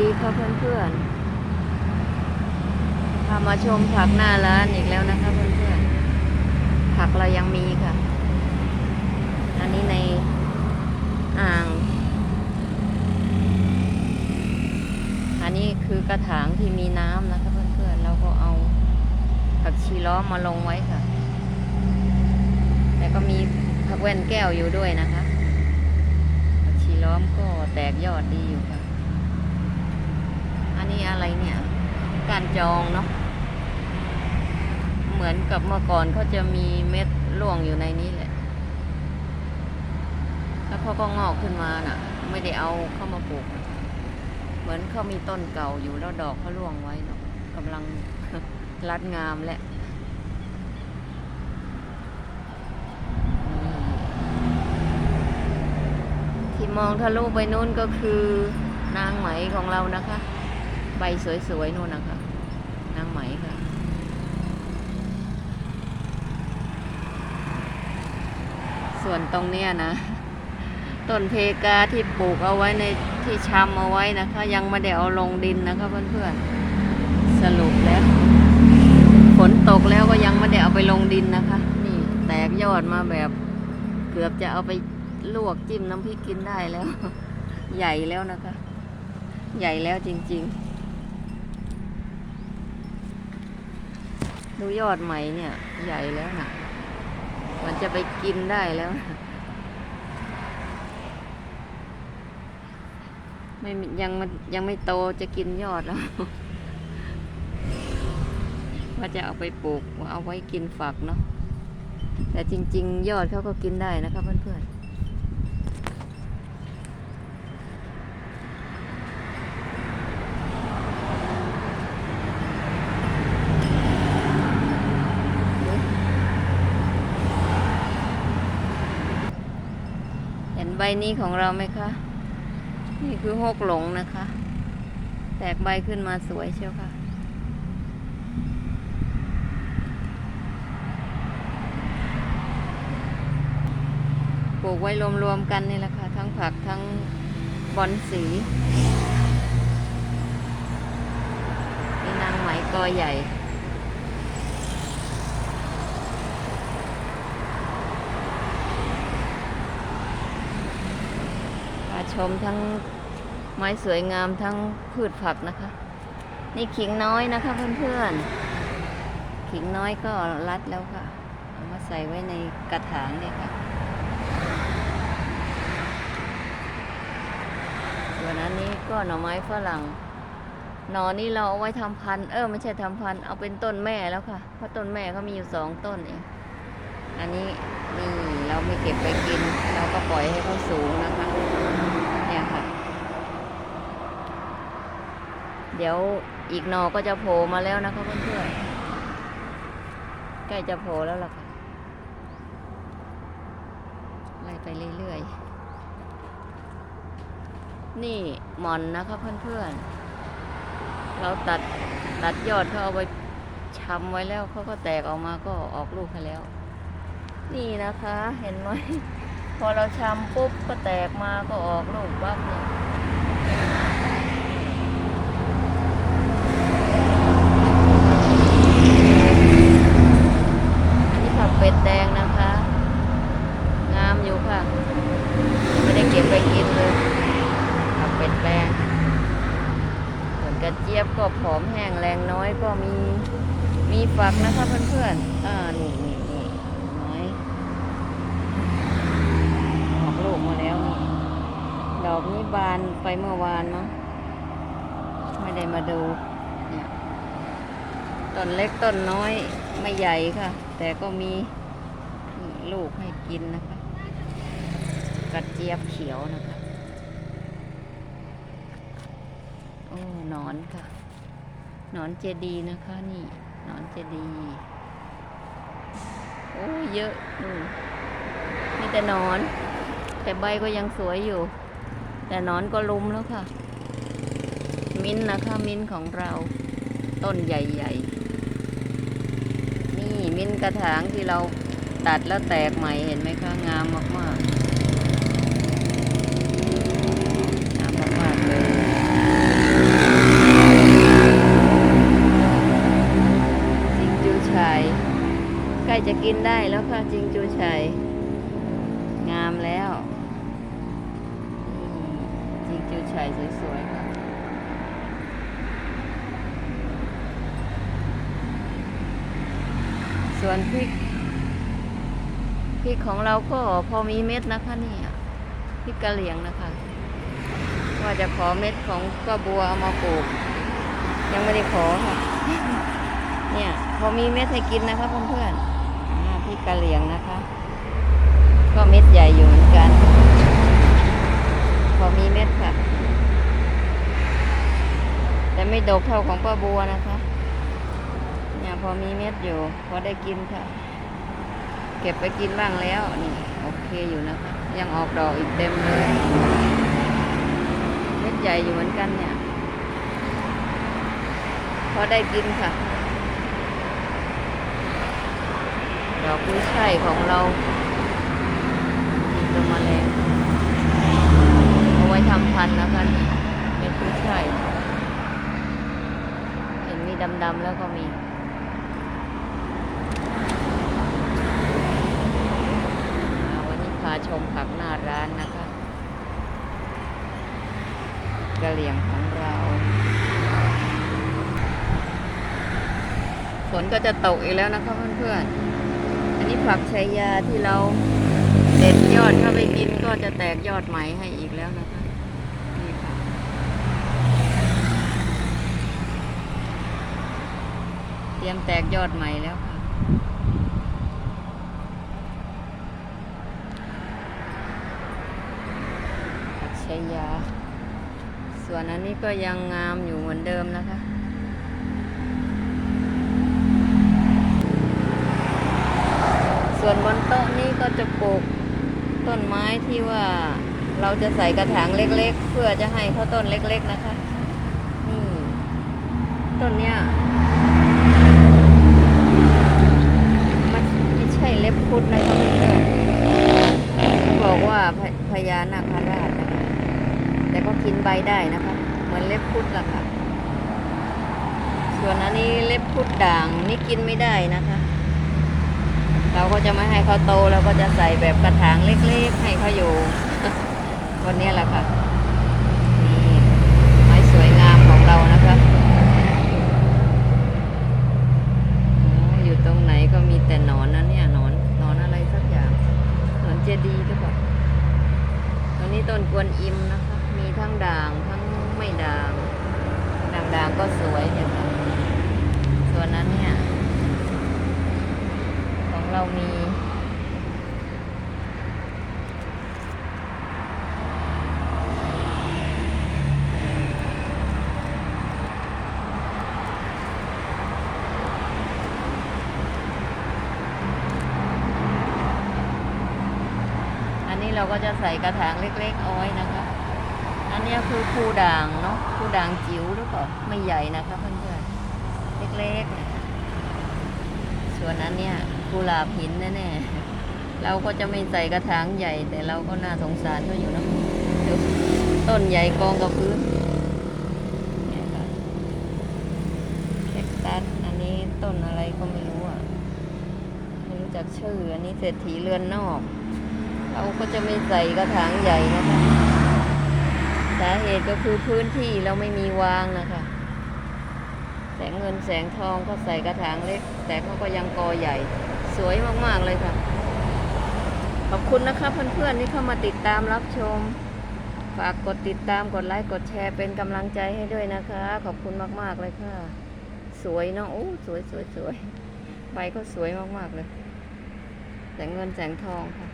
ดีค่ะเพื่อนๆพามาชมผักหน้าร้านอีกแล้วนะคะเพื่อนๆ ผักเรายังมีค่ะ อันนี้ในอ่าง อันนี้คือกระถางที่มีน้ำนะคะเพื่อนๆ เราก็เอาผักชีล้อมมาลงไว้ค่ะ แต่ก็มีผักแว่นแก้วอยู่ด้วยนะคะผักชีล้อมก็แตกยอดดีอยู่ค่ะ อันนี้อะไรเนี่ย การจองเนาะ เหมือนกับเมื่อก่อนเขาจะมีเม็ดร่วงอยู่ในนี้แหละ แล้วเขาก็งอกขึ้นมาน่ะ ไม่ได้เอาเข้ามาปลูก เหมือนเขามีต้นเก่าอยู่แล้วดอกเขาร่วงไว้เนาะกำลังรัดงามแหละที่มองทะลุไปนู้นก็คือนางไหมของเรานะคะ ใบสวยๆนู่นนะคะนางไหมค่ะ ส่วนตรงเนี้ยนะ ต้นเพกาที่ปลูกเอาไว้ในที่ชำเอาไว้นะคะ ยังไม่ได้เอาลงดินนะคะเพื่อนๆ สรุปแล้วฝนตกแล้วก็ยังไม่ได้เอาไปลงดินนะคะ นี่แตกยอดมาแบบเกือบจะเอาไปลวกจิ้มน้ำพริกกินได้แล้ว ใหญ่แล้วนะคะ ใหญ่แล้วจริง ๆ ดูยอดใหม่เนี่ย ใหญ่แล้วนะมันจะไปกินได้แล้วนะไม่ยังมันยังไม่โตจะกินยอดแล้ว ว่าจะเอาไปปลูกเอาไว้กินฝักเนาะแต่จริง ๆ ยอดเขาก็กินได้นะคะเพื่อนๆเห็ นใบนี้ของเราไหมคะ นี่คือหกหลงนะคะ แตกใบขึ้นมาสวยเชียวค่ะ ปลูกไว้รวมๆกันนี่แหละค่ะ ทั้งผักทั้งบอนสีนี่นางไหมกอใหญ่ ชมทั้งไม้สวยงามทั้งพืชผักนะคะ นี่ขิงน้อยนะคะเพื่อนๆ ขิงน้อยก็รัดแล้วค่ะเอามาใส่ไว้ในกระถางเนี่ยค่ะ ส่วนอันนี้ก็หน่อไม้ฝรั่งหน่อนี่เราเอาไว้ทำพันธุ์เออไม่ใช่ทำพันธุ์เอาเป็นต้นแม่แล้วค่ะ เพราะต้นแม่เขามีอยู่สองต้นเองอันนี้นี่เราไม่เก็บไปกิน เราก็ปล่อยให้เขาสูงนะคะ เนี่ยค่ะ เดี๋ยวอีกหนอก็จะโผล่มาแล้วนะคะเพื่อนๆใกล้จะโผล่แล้วล่ะค่ะไล่ไปเรื่อยๆ นี่หมอนนะคะเพื่อนๆ เราตัดตัดยอดเขาเอาไปชำไว้แล้วเขาก็แตกออกมาก็ออกลูกให้แล้ว นี่นะคะเห็นไหมพอเราชำปุ๊บก็แตกมาก็ออกลูกปั๊บเนี่ยอันนี้ผักเป็ดแดงนะคะ งามอยู่ค่ะ ไม่ได้เก็บไปกินเลยผักเป็ดแดงส่วนกระเจี๊ยบก็ผอมแห้งแรงน้อยก็มี มีฝักนะคะเพื่อนๆ อ่า นี่นี่นี่น้อย ออกลูกมาแล้วนี่ ดอกนี้ บานไปเมื่อวานมั้งไม่ได้มาดูเนี่ยต้นเล็กต้นน้อยไม่ใหญ่ค่ะ แต่ก็มีลูกให้กินนะคะ กระเจี๊ยบเขียวนะคะโอ้หนอนค่ะหนอนเจดีย์นะคะนี่หนอนเจดีย์โอ้เยอะอืมมีแต่หนอน แต่ใบก็ยังสวยอยู่ แต่นอนก็ลุมแล้วค่ะ มิ้นนะคะมิ้นของเรา ต้นใหญ่ ๆ นี่มิ้นกระถางที่เราตัดแล้วแตกใหม่เห็นไหมคะ งามมากๆใกล้จะกินได้แล้วค่ะจิงจูชัย ส่วนพริกพริกของเราก็พอมีเม็ดนะคะนี่พริกกะเหรี่ยงนะคะ ว่าจะขอเม็ดของกระบัวเอามาปลูก ยังไม่ได้ขอค่ะ เนี่ย พอมีเม็ดให้กินนะคะเพื่อนๆพริกกะเหรี่ยงนะคะ ก็เม็ดใหญ่อยู่เหมือนกัน พอมีเม็ดค่ะ แต่ไม่ดกเท่าของป้าบัวนะคะ อมีเม็ดอยู่ พอได้กินค่ะ เก็บไปกินบ้างแล้วนี่โอเคอยู่นะคะ ยังออกดอกอีกเต็มเลย เม็ดใหญ่อยู่เหมือนกันเนี่ย พอได้กินค่ะ ดอกกุ้ยช่ายของเราตัวแมลงเอาไว้ทำพันธุ์นะคะนี่เม็ดกุ้ยช่ายเห็นมีดำๆแล้วก็มี อ่าวันนี้พาชมผักหน้าร้านนะคะกระเหลี่ยงของเรา ฝนก็จะตกอีกแล้วนะคะเพื่อนๆ อันนี้ผักชายาที่เราเด็ดยอดเข้าไปกินก็จะแตกยอดใหม่ให้อีกแล้วนะคะนี่ค่ะเตรียมแตกยอดใหม่แล้วค่ะ ผั กชายาส่วนอันนี้ก็ยังงามอยู่เหมือนเดิมนะคะส่วนบนโต๊ะนี้ก็จะปลูกต้นไม้ที่ว่าเราจะใส่กระถางเล็กๆ เพื่อจะให้เขาต้นเล็กๆนะคะ นี่ ต้นเนี้ยมันไม่ใช่เล็บพุดนะคะเพื่อนบอกว่าพพญานาคราชนะคะ แต่ก็กินใบได้นะคะ เหมือนเล็บพุดล่ะค่ะ ส่วนอันนี้เล็บพุดด่างนี่กินไม่ได้นะคะ เราก็จะไม่ให้เขาโตเราก็จะใส่แบบกระถางเล็กๆ ให้เขาอยู่วันนี้แหละค่ะ นี่ไม้สวยงามของเรานะคะโอ้อยู่ตรงไหนก็มีแต่หนอนนะเนี่ยหนอนหนอนอะไรสักอย่างหนอนเจดีย์หรือเปล่า ตอนนี้ต้นกวนอิมนะคะ มีทั้งด่างทั้งไม่ด่าง ด่างก็สวยเนี่ยค่ะส่วนนั้นเนี่ย ของเรามีอันนี้เราก็จะใส่กระถางเล็กๆเอาไว้นะคะ อันนี้คือคูด่างเนาะ คูด่างจิ๋วหรือเปล่าไม่ใหญ่นะคะเพื่อนๆเล็กๆนะคะส่วนอันเนี้ยกุหลาบหินแน่ๆเราก็จะไม่ใส่กระถางใหญ่ แต่เราก็น่าสงสารเขาอยู่นะต้นใหญ่กองกับพื้นเนี่ยค่ะแคคตัสอันนี้ต้นอะไรก็ไม่รู้อะไม่รู้จักชื่อ อันนี้เศรษฐีเรือนนอก เราก็จะไม่ใส่กระถางใหญ่นะคะ สาเหตุก็คือพื้นที่เราไม่มีวางนะคะ แสงเงินแสงทองก็ใส่กระถางเล็ก แต่เขาก็ยังกอใหญ่ สวยมากๆเลยค่ะ ขอบคุณนะคะเพื่อนๆที่เข้ามาติดตามรับชม ฝากกดติดตามกดไลค์กดแชร์เป็นกำลังใจให้ด้วยนะคะ ขอบคุณมากๆเลยค่ะ สวยเนาะโอ้สวยสวยสวยใบก็สวยมากๆเลย แสงเงินแสงทองค่ะ